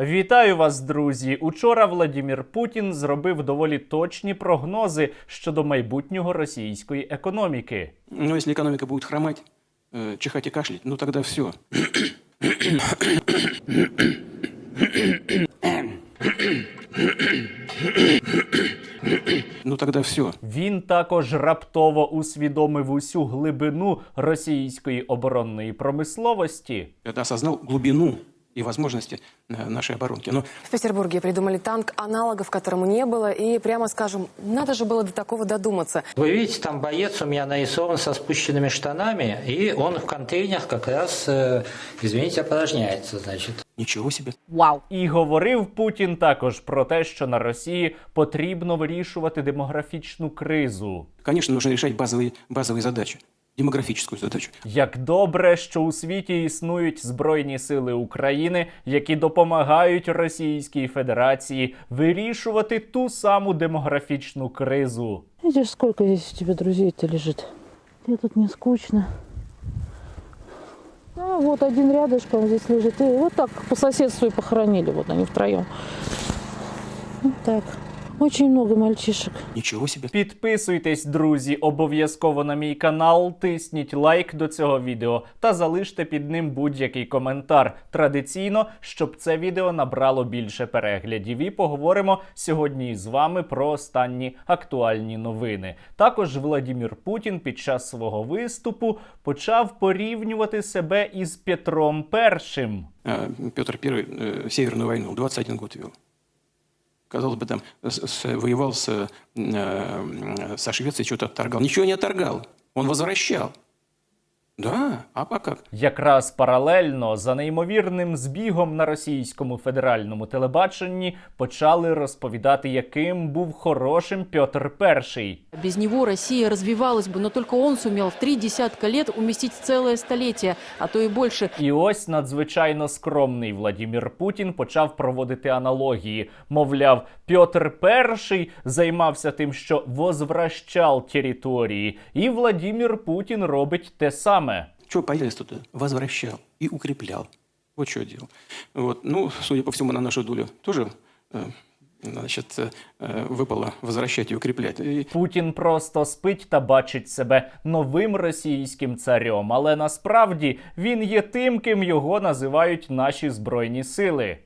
Вітаю вас, друзі! Учора Владімір Путін зробив доволі точні прогнози щодо майбутнього російської економіки. Но если экономика будет хромать, э, чихать и кашлять, ну тогда все. Ну тогда все. Він також раптово усвідомив усю глибину російської оборонної промисловості. Это осознал глубину и возможности э, нашей оборонки. Но В Петербурге придумали танк, аналогов которому не было, и прямо скажем, надо же было до такого додуматься. Вы видите, там боец у меня нарисован со спущенными штанами, и он в контейнерах как раз, э, извините, опорожняется, значит. ничего себе. І говорив Путін також про те, що на Росії потрібно вирішувати демографічну кризу. Конечно, нужно решать базовые, базовые задачи. Демографическую задачу. Як добре, що у світі існують збройні сили України, які допомагають Російській Федерації вирішувати ту саму демографічну кризу. Видишь, сколько здесь у тебя друзей-то лежит? Тебе тут не скучно. А, вот один рядышком здесь лежит. И вот так по соседству и похоронили. Вот они втроем. Вот так. Очень много мальчишек. Ничего себе. Підписуйтесь, друзі, обов'язково на мій канал, тисніть лайк до цього відео та залиште під ним будь-який коментар. Традиційно, щоб це відео набрало більше переглядів. І поговоримо сьогодні з вами про останні актуальні новини. Також Владімір Путін під час свого виступу почав порівнювати себе із Петром І. А, Петр I э, Северную войну 21 год вел. Казалось бы, там с- воевал с, э, со Швецией, что-то отторгал. Ничего не отторгал. Он возвращал. Да, а, а? Якраз паралельно за неймовірним збігом на російському федеральному телебаченні почали розповідати, яким був хорошим Петр І. Без него Россия развивалась бы, но только он сумел в три десятка лет уместить целое столетие, а то и больше. І ось надзвичайно скромний Владімір Путін почав проводити аналогії. Мовляв, Петр І займався тим, що возвращав території, і Владімір Путін робить те саме Чего полез туда? Возвращал и укреплял. Вот что делал. Вот. Ну, судя по всему, на нашу долю тоже э, значит, э, выпало возвращать и укреплять. И Путін просто спить та бачить себе новим російським царем, але насправді він є тим, ким його називають наші збройні сили.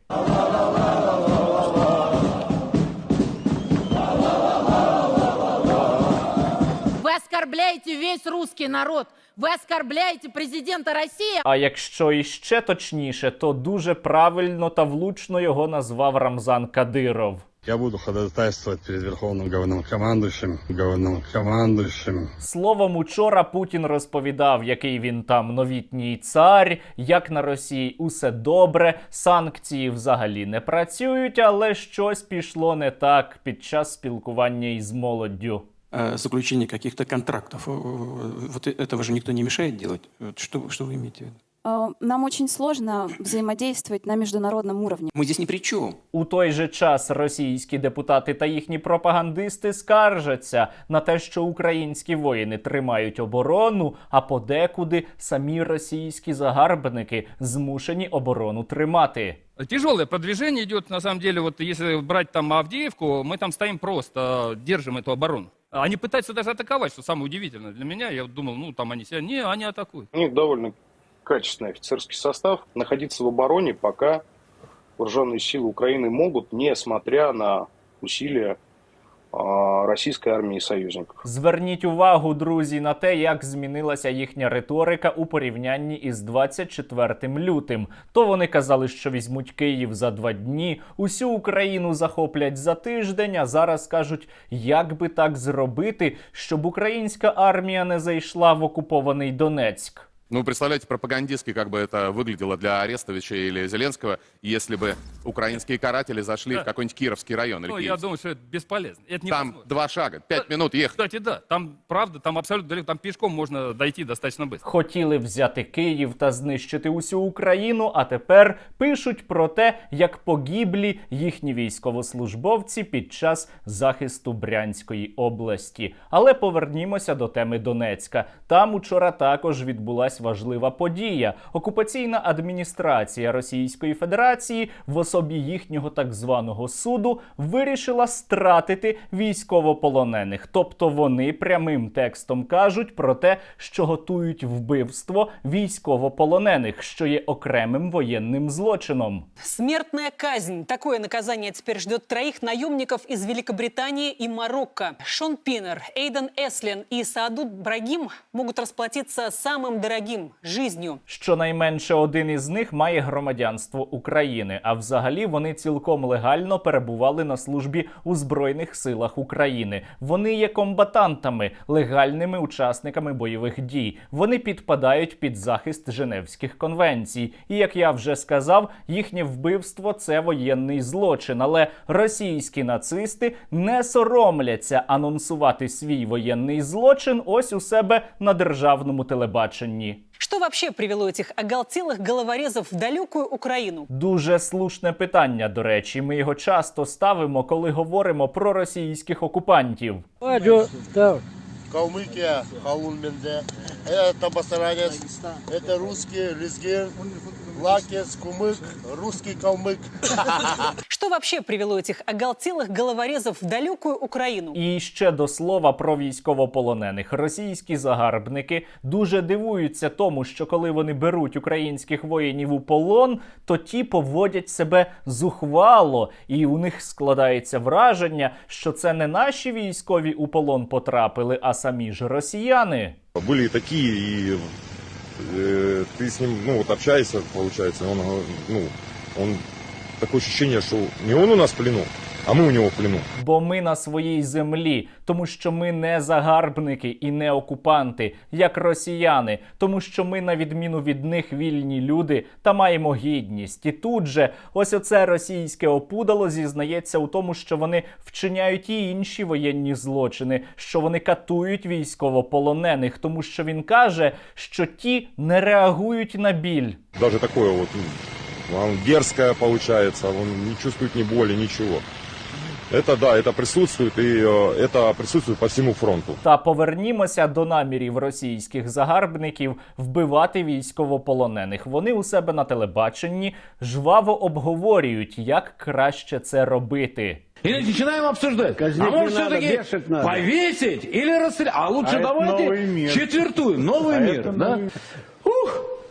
Оскорбляете весь русский народ. Вы оскорбляете президента России. А якщо іще точніше, то дуже правильно та влучно його назвав Рамзан Кадиров. Я буду ходатайствовать перед Верховным Главнокомандующим, Главнокомандующим Словом, учора Путін розповідав, який він там новітній цар, як на Росії усе добре, санкції взагалі не працюють, але щось пішло не так під час спілкування із молоддю. э, заключение каких-то контрактов. Э, Вот этого же никто не мешает делать. Вот Что, что вы имеете в виду? Э, Нам очень сложно взаимодействовать на международном уровне. Мы здесь ни при чем. У той же час російські депутати та їхні пропагандисти скаржаться на те, що українські воїни тримають оборону, а подекуди самі російські загарбники змушені оборону тримати. Тяжелое продвижение идет, на самом деле, вот если брать там Авдеевку, мы там стоим просто, держим эту оборону. Они пытаются даже атаковать, что самое удивительное для меня. Я вот думал, ну там они себя... Не, они атакуют. У них довольно качественный офицерский состав. Находиться в обороне пока вооруженные силы Украины могут, несмотря на усилия а, российской армии и союзников. Зверніть увагу, друзі, на те, як змінилася їхня риторика у порівнянні із 24 лютим. То вони казали, що візьмуть Київ за два дні, усю Україну захоплять за тиждень. А зараз кажуть, як би так зробити, щоб українська армія не зайшла в окупований Донецьк. Ну, представляете, пропагандистски, как бы это выглядело для Арестовича или Зеленского, если бы украинские каратели зашли Да. в какой-нибудь Кировский район или Ну, я Киевский. думаю, что это бесполезно. Это Там невозможно. два шага, пять минут ехать. Кстати, да, там правда, там абсолютно далеко, там пешком можно дойти достаточно быстро. Хотіли взяти Київ та знищити усю Україну, а тепер пишуть про те, як погиблі їхні військовослужбовці під час захисту Брянської області. Але повернімося до теми Донецька. Там учора також відбулась важлива подія. Окупаційна адміністрація Російської Федерації в особі їхнього так званого суду вирішила стратити військовополонених. Тобто вони прямим текстом кажуть про те, що готують вбивство військовополонених, що є окремим воєнним злочином. Смертная казнь. Такое наказание теперь ждет троих наемников из Великобритании и Марокко. Шон Пиннер, Эйден Эслин и Саадут Брагим могут расплатиться самым дорогим – жизнью. Щонайменше один із них має громадянство України, а взагалі вони цілком легально перебували на службі у збройних силах України. Вони є комбатантами, легальними учасниками бойових дій. Вони підпадають під захист Женевських конвенцій. І як я вже сказав, їхнє вбивство це воєнний злочин. Але російські нацисти не соромляться анонсувати свій воєнний злочин ось у себе на державному телебаченні. Что вообще привело этих оголтелых головорезов в далекую Украину? Дуже слушне питання, до речі. Ми його часто ставимо, коли говоримо про російських окупантів. Калмыкия, Халун Менде, это Басаранец, это русский, Лезгин, Лакес, Кумык, русский калмык. Что вообще привело этих оголтелых головорезов в далекую Украину? І ще до слова про військовополонених. Російські загарбники дуже дивуються тому, що коли вони беруть українських воїнів у полон, то ті поводять себе зухвало, і у них складається враження, що це не наші військові у полон потрапили, а самі ж росіяни. Были и такие, и э, ты с ним, ну, вот общаешься, получается, он, ну, он, такое ощущение, что не он у нас в плену, а мы у него в плену. Бо ми на своїй землі, тому що ми не загарбники і не окупанти, як росіяни, тому що ми, на відміну від них, вільні люди та маємо гідність. І тут же ось оце російське опудало зізнається у тому, що вони вчиняють і інші воєнні злочини, що вони катують військовополонених, тому що він каже, що ті не реагують на біль. Даже такое вот, ну, он дерзкое получается, он не чувствует ни боли, ничего. Это да, это присутствует, и э, это присутствует по всему фронту. Та повернімося до намірів російських загарбників вбивати військовополонених. Вони у себе на телебаченні жваво обговорюють, як краще це робити. И начинаем обсуждать. а может все-таки повесить или расстрелять? А лучше давайте четвертуем. Новый мир. да?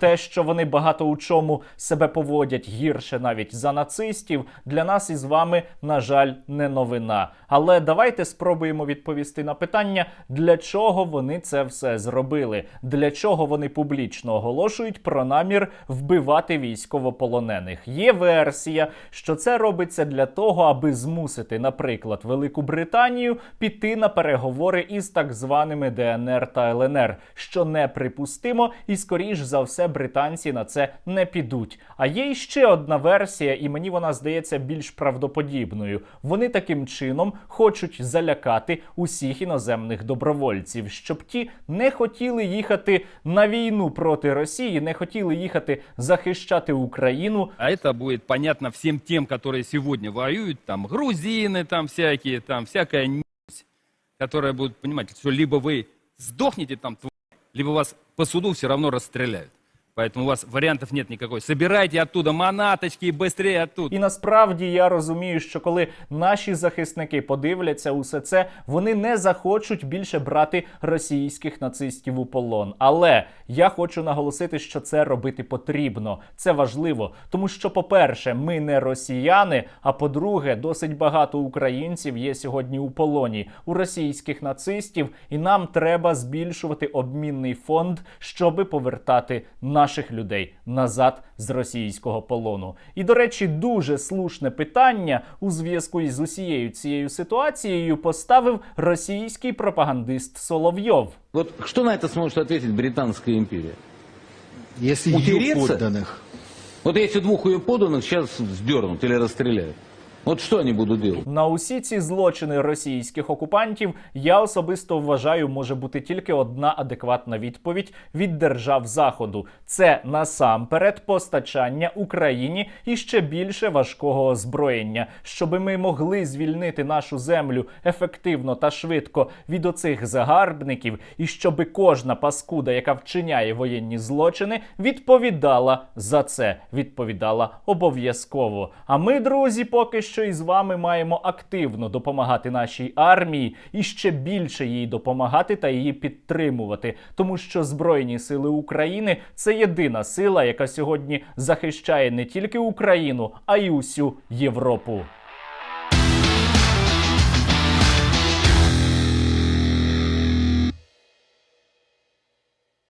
Те, що вони багато у чому себе поводять гірше навіть за нацистів, для нас із вами, на жаль, не новина. Але давайте спробуємо відповісти на питання, для чого вони це все зробили, для чого вони публічно оголошують про намір вбивати військовополонених. Є версія, що це робиться для того, аби змусити, наприклад, Велику Британію піти на переговори із так званими ДНР та ЛНР, що неприпустимо, і скоріш за все британці на це не підуть. А є іще одна версія, і мені вона здається більш правдоподібною. Вони таким чином хочуть залякати усіх іноземних добровольців, щоб ті не хотіли їхати на війну проти Росії, не хотіли їхати захищати Україну. А это будет понятно всем тем, которые сегодня воюют, там грузины, там всякие, там всякая н***ь, которая будут понимать, что либо вы сдохнете там, тварь, либо вас по суду все равно расстреляют. Поэтому у вас вариантов нет никакой. Собирайте оттуда манаточки и быстрее оттуда. І насправді я розумію, що коли наші захисники подивляться усе це, вони не захочуть більше брати російських нацистів у полон. Але я хочу наголосити, що це робити потрібно. Це важливо, тому що, по-перше, ми не росіяни. А по-друге, досить багато українців є сьогодні у полоні у російських нацистів, і нам треба збільшувати обмінний фонд, щоби повертати наших людей назад з російського полону. І до речі, дуже слушне питання у зв'язку із усією цією ситуацією поставив російський пропагандист Соловйов. Вот что на это сможет ответить Британская империя? Если ее Утереться? подданных. Вот если двух ее подданных сейчас сдернут или расстреляют. Вот что они будут делать? На усі ці злочини російських окупантів я особисто вважаю, може бути тільки одна адекватна відповідь від держав Заходу: це насамперед постачання Україні і ще більше важкого озброєння, щоби ми могли звільнити нашу землю ефективно та швидко від оцих загарбників, і щоби кожна паскуда, яка вчиняє воєнні злочини, відповідала за це. Відповідала обов'язково. А ми, друзі, поки що із вами маємо активно допомагати нашій армії і ще більше їй допомагати та її підтримувати, тому що Збройні сили України це єдина сила, яка сьогодні захищає не тільки Україну, а й усю Європу.